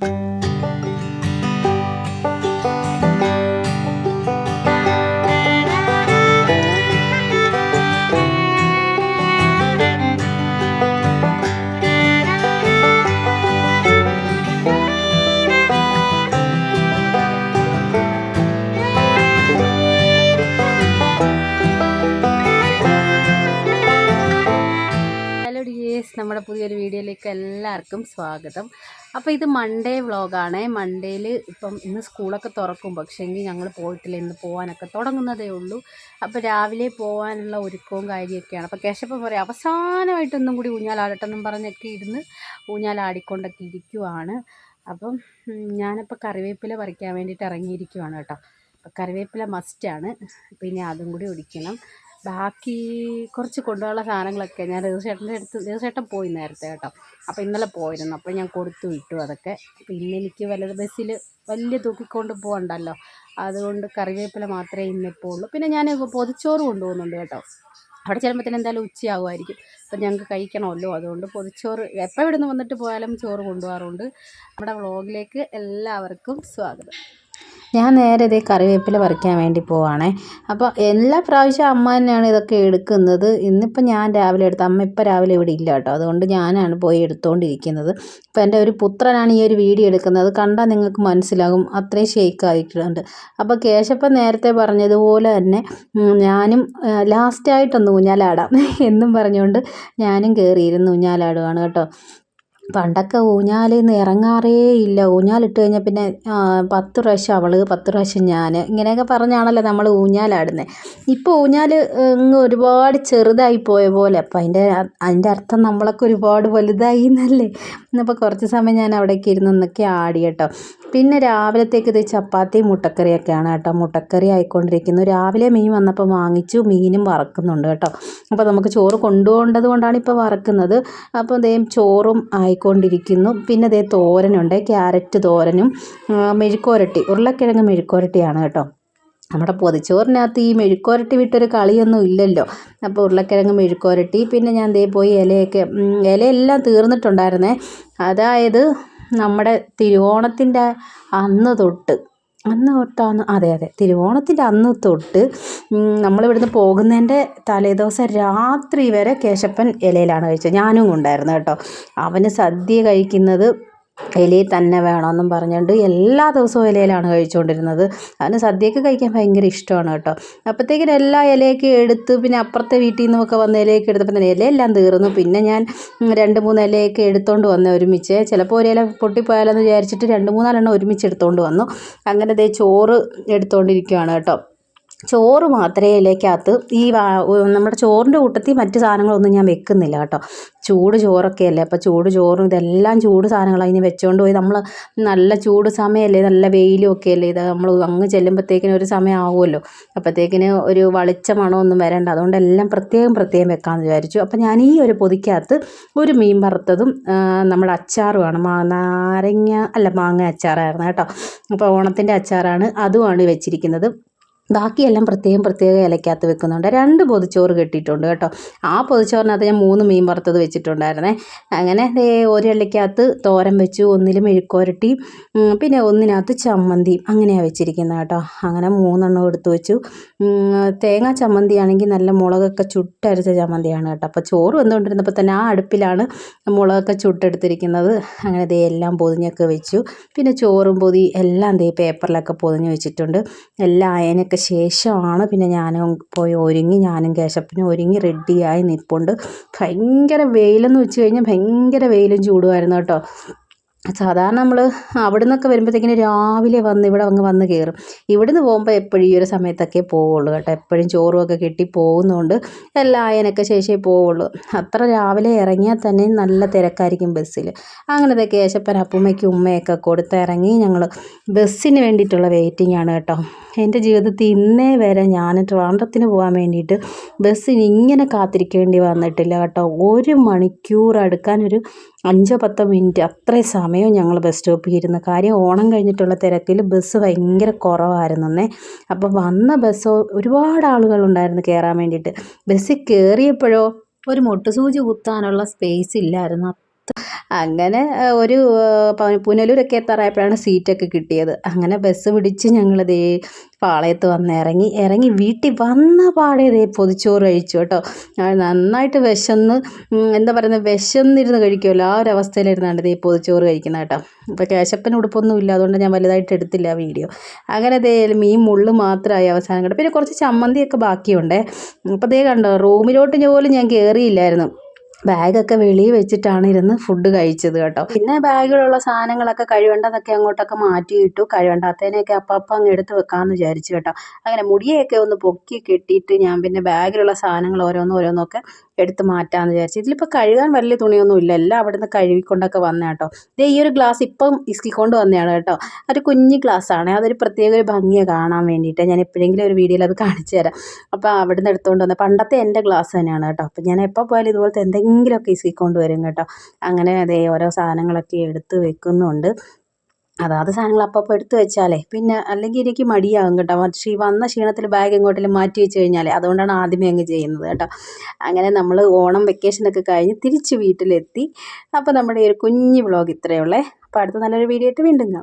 you dears നമ്മുടെ പുതിയൊരു വീഡിയോയിലേക്ക് എല്ലാവർക്കും സ്വാഗതം. അപ്പോൾ ഇത് മൺഡേ വ്ളോഗാണ് മൺഡേയിൽ ഇപ്പം ഇന്ന് സ്കൂളൊക്കെ തുറക്കും പക്ഷേ എങ്കിൽ ഞങ്ങൾ പോയിട്ടില്ല. ഇന്ന് പോകാനൊക്കെ തുടങ്ങുന്നതേ ഉള്ളൂ. അപ്പോൾ രാവിലെ പോകാനുള്ള ഒരുക്കവും കാര്യമൊക്കെയാണ്. അപ്പോൾ കേശപ്പം പറയാം അവസാനമായിട്ടൊന്നും കൂടി ഊഞ്ഞാലാടട്ടെന്നും പറഞ്ഞൊക്കെ ഇരുന്ന് ഊഞ്ഞാലാടിക്കൊണ്ടൊക്കെ ഇരിക്കുവാണ്. അപ്പം ഞാനിപ്പോൾ കറിവേപ്പില പറിക്കാൻ വേണ്ടിയിട്ട് ഇറങ്ങിയിരിക്കുവാണ് കേട്ടോ. കറിവേപ്പില മസ്റ്റാണ് പിന്നെ അതും കൂടി ഒടിക്കണം ബാക്കി കുറച്ച് കൊണ്ടുപോകാനുള്ള സാധനങ്ങളൊക്കെ ഞാൻ രഘുചേട്ടന്റെ അടുത്ത് രഘുചേട്ടൻ പോയി നേരത്തെ കേട്ടോ. അപ്പോൾ ഇന്നലെ പോയിരുന്നു. അപ്പോൾ ഞാൻ കൊടുത്തു വിട്ടു അതൊക്കെ. പിന്നെ എനിക്ക് വല്ലത് ബസ്സിൽ വലിയ തൂക്കിക്കൊണ്ട് പോകണ്ടല്ലോ. അതുകൊണ്ട് കറിവേപ്പില മാത്രമേ ഇന്നിപ്പോൾ ഉള്ളൂ. പിന്നെ ഞാൻ പൊതിച്ചോറ് കൊണ്ടുപോകുന്നുണ്ട് കേട്ടോ. അവിടെ ചെല്ലുമ്പോഴത്തേന് എന്തായാലും ഉച്ചയാകുമായിരിക്കും അപ്പം ഞങ്ങൾക്ക് കഴിക്കണമല്ലോ. അതുകൊണ്ട് പൊതിച്ചോറ് എപ്പോൾ ഇവിടെ നിന്ന് വന്നിട്ട് പോയാലും ചോറ് കൊണ്ടുപോകാറുണ്ട്. നമ്മുടെ വ്ളോഗിലേക്ക് എല്ലാവർക്കും സ്വാഗതം. ഞാൻ നേരെ ഇതേ കറിവേപ്പില പറിക്കാൻ വേണ്ടി പോവാണേ. അപ്പോൾ എല്ലാ പ്രാവശ്യം അമ്മ തന്നെയാണ് ഇതൊക്കെ എടുക്കുന്നത്. ഇന്നിപ്പോൾ ഞാൻ രാവിലെ എടുത്ത അമ്മ ഇപ്പോൾ രാവിലെ ഇവിടെ ഇല്ല കേട്ടോ. അതുകൊണ്ട് ഞാനാണ് പോയി എടുത്തുകൊണ്ടിരിക്കുന്നത് ഇപ്പോൾ എന്റെ ഒരു പുത്രനാണ് ഈ ഒരു വീഡിയോ എടുക്കുന്നത്. കണ്ടാൽ നിങ്ങൾക്ക് മനസ്സിലാകും. അത്രയും ഷേക്ക് ആയിട്ടുണ്ട്. അപ്പോൾ കേശപ്പൻ നേരത്തെ പറഞ്ഞതുപോലെ തന്നെ ഞാനും ലാസ്റ്റായിട്ടൊന്ന് ഊഞ്ഞാലാടാം എന്നും പറഞ്ഞുകൊണ്ട് ഞാനും കയറിയിരുന്ന് ഊഞ്ഞാലാടുകയാണ് കേട്ടോ. പണ്ടൊക്കെ ഊഞ്ഞാലിൽ നിന്ന് ഇറങ്ങാറേ ഇല്ല ഊഞ്ഞാലിട്ട് കഴിഞ്ഞാൽ പിന്നെ പത്ത് പ്രാവശ്യം അവൾ പത്ത് പ്രാവശ്യം ഞാൻ ഇങ്ങനെയൊക്കെ പറഞ്ഞാണല്ലോ നമ്മൾ ഊഞ്ഞാലാടുന്നത് ഇപ്പോൾ ഊഞ്ഞാൽ ഇങ്ങ് ഒരുപാട് ചെറുതായി പോയ പോലെ. അപ്പം അതിന്റെ അതിന്റെ അർത്ഥം നമ്മളൊക്കെ ഒരുപാട് വലുതായി എന്നല്ലേ അപ്പോൾ കുറച്ച് സമയം ഞാൻ അവിടേക്ക് ഇരുന്ന് ഒന്നൊക്കെ ആടി കേട്ടോ. പിന്നെ രാവിലത്തേക്ക് ഇത് ചപ്പാത്തി മുട്ടക്കറിയൊക്കെയാണ് കേട്ടോ. മുട്ടക്കറി ആയിക്കൊണ്ടിരിക്കുന്നു. രാവിലെ മീൻ വന്നപ്പോൾ വാങ്ങിച്ചു. മീനും വറക്കുന്നുണ്ട് കേട്ടോ. അപ്പോൾ നമുക്ക് ചോറ് കൊണ്ടുപോകേണ്ടത് കൊണ്ടാണ് ഇപ്പോൾ വറക്കുന്നത്. അപ്പോൾ ദേ ചോറും ആയിക്കൊണ്ടിരിക്കുന്നു. പിന്നെ അതേ തോരനുണ്ട്. ക്യാരറ്റ് തോരനും മെഴുക്കോരട്ടി ഉരുളക്കിഴങ്ങ് മെഴുക്കോരട്ടിയാണ് കേട്ടോ. നമ്മുടെ പൊതിച്ചോറിനകത്ത് ഈ മെഴുക്കോരട്ടി വിട്ടൊരു കളിയൊന്നും ഇല്ലല്ലോ. അപ്പോൾ ഉരുളക്കിഴങ്ങ് മെഴുക്കോരട്ടി പിന്നെ ഞാൻ ദേ പോയി ഇലയൊക്കെ ഇലയെല്ലാം തീർന്നിട്ടുണ്ടായിരുന്നേ. അതായത് നമ്മുടെ തിരുവോണത്തിന്റെ അന്ന് തൊട്ട് അന്ന് തൊട്ടാണ് അതെ അതെ തിരുവോണത്തിന്റെ അന്ന് തൊട്ട് നമ്മളിവിടുന്ന് പോകുന്നതിന്റെ തലേദിവസം രാത്രി വരെ കേശപ്പൻ ഇലയിലാണ് കഴിച്ചത്. ഞാനും ഉണ്ടായിരുന്നു കേട്ടോ. അവന് സദ്യ കഴിക്കുന്നത് ഇലയിൽ തന്നെ വേണമെന്നും പറഞ്ഞുകൊണ്ട് എല്ലാ ദിവസവും ഇലയിലാണ് കഴിച്ചുകൊണ്ടിരുന്നത്. അവന് സദ്യയൊക്കെ കഴിക്കാൻ ഭയങ്കര ഇഷ്ടമാണ് കേട്ടോ. അപ്പോഴത്തേക്കിനും എല്ലാ ഇലയൊക്കെ എടുത്ത് പിന്നെ അപ്പുറത്തെ വീട്ടിൽ നിന്നൊക്കെ വന്ന ഇലയൊക്കെ എടുത്തപ്പോൾ തന്നെ ഇലയെല്ലാം തീർന്നു. പിന്നെ ഞാൻ രണ്ട് മൂന്ന് ഇലയൊക്കെ എടുത്തുകൊണ്ട് വന്നു ഒരുമിച്ച്. ചിലപ്പോൾ ഒരു ഇല പൊട്ടിപ്പോയാലെന്ന് വിചാരിച്ചിട്ട് രണ്ട് മൂന്നാലെണ്ണം ഒരുമിച്ച് എടുത്തുകൊണ്ട് വന്നു. അങ്ങനെ ദേ ചോറ് എടുത്തുകൊണ്ടിരിക്കുകയാണ് കേട്ടോ. ചോറ് മാത്രമേ ഇലയ്ക്കകത്ത് ഈ നമ്മുടെ ചോറിന്റെ കൂട്ടത്തിൽ മറ്റ് സാധനങ്ങളൊന്നും ഞാൻ വെക്കുന്നില്ല കേട്ടോ. ചൂട് ചോറൊക്കെ അല്ലേ അപ്പോൾ ചൂട് ചോറും ഇതെല്ലാം ചൂട് സാധനങ്ങളാണ്. ഇനി വെച്ചുകൊണ്ട് പോയി നമ്മൾ നല്ല ചൂട് സമയമല്ലേ നല്ല വെയിലും ഒക്കെ അല്ലേ ഇത് നമ്മൾ അങ്ങ് ചെല്ലുമ്പോഴത്തേക്കിനും ഒരു സമയം ആവുമല്ലോ അപ്പോഴത്തേക്കിന് ഒരു വളിച്ച മണമൊന്നും വരണ്ട. അതുകൊണ്ട് എല്ലാം പ്രത്യേകം പ്രത്യേകം വെക്കാമെന്ന് വിചാരിച്ചു. അപ്പോൾ ഞാൻ ഈ ഒരു പൊതിക്കകത്ത് ഒരു മീൻ വറുത്തതും നമ്മുടെ അച്ചാറുമാണ് മാ നാരങ്ങ അല്ല മാങ്ങ അച്ചാറായിരുന്നു കേട്ടോ. അപ്പോൾ ഓണത്തിന്റെ അച്ചാറാണ് അതുമാണ് വെച്ചിരിക്കുന്നത്. ബാക്കിയെല്ലാം പ്രത്യേകം പ്രത്യേകം ഇലക്കകത്ത് വെക്കുന്നുണ്ട്. രണ്ട് പൊതിച്ചോറ് കെട്ടിയിട്ടുണ്ട് കേട്ടോ. ആ പൊതിച്ചോറിനകത്ത് ഞാൻ മൂന്ന് മീൻ വറുത്തത് വെച്ചിട്ടുണ്ടായിരുന്നേ. അങ്ങനെ ഒരു ഇലക്കകത്ത് തോരൻ വെച്ചു ഒന്നിൽ മെഴുക്കുരട്ടി പിന്നെ ഒന്നിനകത്ത് ചമ്മന്തി അങ്ങനെയാണ് വെച്ചിരിക്കുന്നത് കേട്ടോ. അങ്ങനെ മൂന്നെണ്ണം എടുത്തു വെച്ചു. തേങ്ങാ ചമ്മന്തി ആണെങ്കിൽ നല്ല മുളകൊക്കെ ചുട്ടരച്ച ചമ്മന്തിയാണ് കേട്ടോ. അപ്പോൾ ചോറ് വന്നുകൊണ്ടിരുന്നപ്പോൾ തന്നെ ആ അടുപ്പിലാണ് മുളകൊക്കെ ചുട്ടെടുത്തിരിക്കുന്നത്. അങ്ങനെ ദേ എല്ലാം പൊതിഞ്ഞൊക്കെ വെച്ചു. പിന്നെ ചോറും പൊതി എല്ലാം ദേ പേപ്പറിലൊക്കെ പൊതിഞ്ഞ് വെച്ചിട്ടുണ്ട്. എല്ലാം ആയതിനൊക്കെ ശേഷമാണ് പിന്നെ ഞാനും പോയി ഒരുങ്ങി ഞാനും കേശപ്പിനും ഒരുങ്ങി റെഡിയായി നിൽപ്പുണ്ട് ഭയങ്കര വെയിലെന്ന് വെച്ച് കഴിഞ്ഞാൽ ഭയങ്കര വെയിലും ചൂടുമായിരുന്നു കേട്ടോ. സാധാരണ നമ്മൾ അവിടെ നിന്നൊക്കെ വരുമ്പോഴത്തേക്കിന് രാവിലെ വന്ന് ഇവിടെ അങ്ങ് വന്ന് കയറും. ഇവിടെ നിന്ന് പോകുമ്പോൾ എപ്പോഴും ഈ ഒരു സമയത്തൊക്കെ പോവുള്ളൂ കേട്ടോ. എപ്പോഴും ചോറും ഒക്കെ കെട്ടി പോകുന്നതുകൊണ്ട് എല്ലാ ആയനൊക്കെ ശേഷമേ പോവുള്ളൂ. അത്ര രാവിലെ ഇറങ്ങിയാൽ തന്നെ നല്ല തിരക്കായിരിക്കും ബസ്സിൽ അങ്ങനത്തെ കേശപ്പൻ അപ്പുമ്മയ്ക്കും ഉമ്മയൊക്കെ കൊടുത്ത് ഇറങ്ങി ഞങ്ങൾ ബസ്സിന് വേണ്ടിയിട്ടുള്ള വെയിറ്റിംഗ് ആണ് കേട്ടോ. എന്റെ ജീവിതത്തിൽ ഇന്നേ വരെ ഞാൻ ട്രാൻഡത്തിന് പോകാൻ വേണ്ടിയിട്ട് ബസ്സിന് ഇങ്ങനെ കാത്തിരിക്കേണ്ടി വന്നിട്ടില്ല കേട്ടോ. ഒരു മണിക്കൂർ അടുക്കാൻ ഒരു അഞ്ചോ പത്തോ മിനിറ്റ് അത്രയും സമയം ഞങ്ങൾ ബസ് സ്റ്റോപ്പിൽ ഇരുന്ന്. കാര്യം ഓണം കഴിഞ്ഞിട്ടുള്ള തിരക്കിൽ ബസ് ഭയങ്കര കുറവായിരുന്നേ അപ്പോൾ വന്ന ബസ് ഒരുപാട് ആളുകളുണ്ടായിരുന്നു കയറാൻ വേണ്ടിയിട്ട്. ബസ്സിൽ കയറിയപ്പോഴോ ഒരു മുട്ടുസൂചി കുത്താനുള്ള സ്പേസ് ഇല്ലായിരുന്നു. അങ്ങനെ ഒരു പുനലൂരൊക്കെ എത്താറായപ്പോഴാണ് സീറ്റൊക്കെ കിട്ടിയത്. അങ്ങനെ ബസ് പിടിച്ച് ദേ പാളയത്ത് വന്ന് ഇറങ്ങി ഇറങ്ങി വീട്ടിൽ വന്ന പാടേതേ പൊതിച്ചോറ് കഴിച്ചു കേട്ടോ. നന്നായിട്ട് വിശന്ന് എന്താ പറയുന്നത് വിശന്നിരുന്ന് കഴിക്കുമല്ലോ ആ ഒരു അവസ്ഥയിലിരുന്നാണ് ദേ പൊതിച്ചോറ് കഴിക്കുന്ന കേട്ടോ. ഇപ്പോൾ കേശപ്പന് ഉടുപ്പൊന്നും ഇല്ല അതുകൊണ്ട് ഞാൻ വലുതായിട്ട് എടുത്തില്ല വീഡിയോ. അങ്ങനെ ദേ മീൻ മുള്ളു മാത്രമായി അവസാനം കേട്ടോ പിന്നെ കുറച്ച് ചമ്മന്തിയൊക്കെ ബാക്കിയുണ്ടേ. അപ്പോൾ ദേ കണ്ടോ റൂമിലോട്ട് പോലും ഞാൻ കയറിയില്ലായിരുന്നു ബാഗൊക്കെ വെളിയിൽ വെച്ചിട്ടാണ് ഇരുന്ന് ഫുഡ് കഴിച്ചത് കേട്ടോ. പിന്നെ ബാഗിലുള്ള സാധനങ്ങളൊക്കെ കഴിവേണ്ടതൊക്കെ അങ്ങോട്ടൊക്കെ മാറ്റിയിട്ടു കഴിവേണ്ടാത്തതിനെയൊക്കെ അപ്പം അപ്പം അങ്ങ് എടുത്ത് വെക്കാമെന്ന് വിചാരിച്ചു കേട്ടോ. അങ്ങനെ മുടിയൊക്കെ ഒന്ന് പൊക്കി കെട്ടിയിട്ട് ഞാൻ പിന്നെ ബാഗിലുള്ള സാധനങ്ങൾ ഓരോന്ന് ഓരോന്നൊക്കെ എടുത്ത് മാറ്റാമെന്ന് വിചാരിച്ചു. ഇതിലിപ്പോൾ കഴുകാൻ വലിയ തുണിയൊന്നും ഇല്ല. എല്ലാം അവിടുന്ന് കഴുകിക്കൊണ്ടൊക്കെ വന്ന കേട്ടോ. ഇത് ഈ ഒരു ഗ്ലാസ് ഇപ്പം ഇസ്കിക്കൊണ്ട് വന്നതാണ് കേട്ടോ. ഒരു കുഞ്ഞ് ഗ്ലാസ് ആണ്. അതൊരു പ്രത്യേക ഒരു ഭംഗിയെ കാണാൻ വേണ്ടിയിട്ട്. ഞാൻ എപ്പോഴെങ്കിലും ഒരു വീഡിയോയിൽ അത് കാണിച്ചു തരാം. അപ്പോൾ അവിടുന്ന് എടുത്തുകൊണ്ട് വന്ന പണ്ടത്തെ എന്റെ ഗ്ലാസ് തന്നെയാണ് കേട്ടോ. അപ്പോൾ ഞാൻ എപ്പോൾ പോയാലും ഇതുപോലത്തെ എന്തെങ്കിലുമൊക്കെ ഇസ്കിക്കൊണ്ട് വരും കേട്ടോ. അങ്ങനെ അതേ ഓരോ സാധനങ്ങളൊക്കെ എടുത്ത് വെക്കുന്നുണ്ട്. അതാത് സാധനങ്ങൾ അപ്പപ്പോൾ എടുത്തു വെച്ചാലേ. പിന്നെ അല്ലെങ്കിൽ എനിക്ക് മടിയാകും കേട്ടോ. പക്ഷേ ഈ വന്ന ക്ഷീണത്തിൽ ബാഗ് എങ്ങോട്ടെങ്കിലും മാറ്റി വെച്ച് കഴിഞ്ഞാലേ അതുകൊണ്ടാണ് ആദ്യമേ അങ്ങ് ചെയ്യുന്നത് കേട്ടോ. അങ്ങനെ നമ്മൾ ഓണം വെക്കേഷനൊക്കെ കഴിഞ്ഞ് തിരിച്ച് വീട്ടിലെത്തി. അപ്പോൾ നമ്മുടെ ഈ ഒരു കുഞ്ഞ് വ്ളോഗ് ഇത്രയേ ഉള്ളേ. അപ്പോൾ അടുത്ത നല്ലൊരു വീഡിയോ ആയിട്ട് വീണ്ടും കാണാം.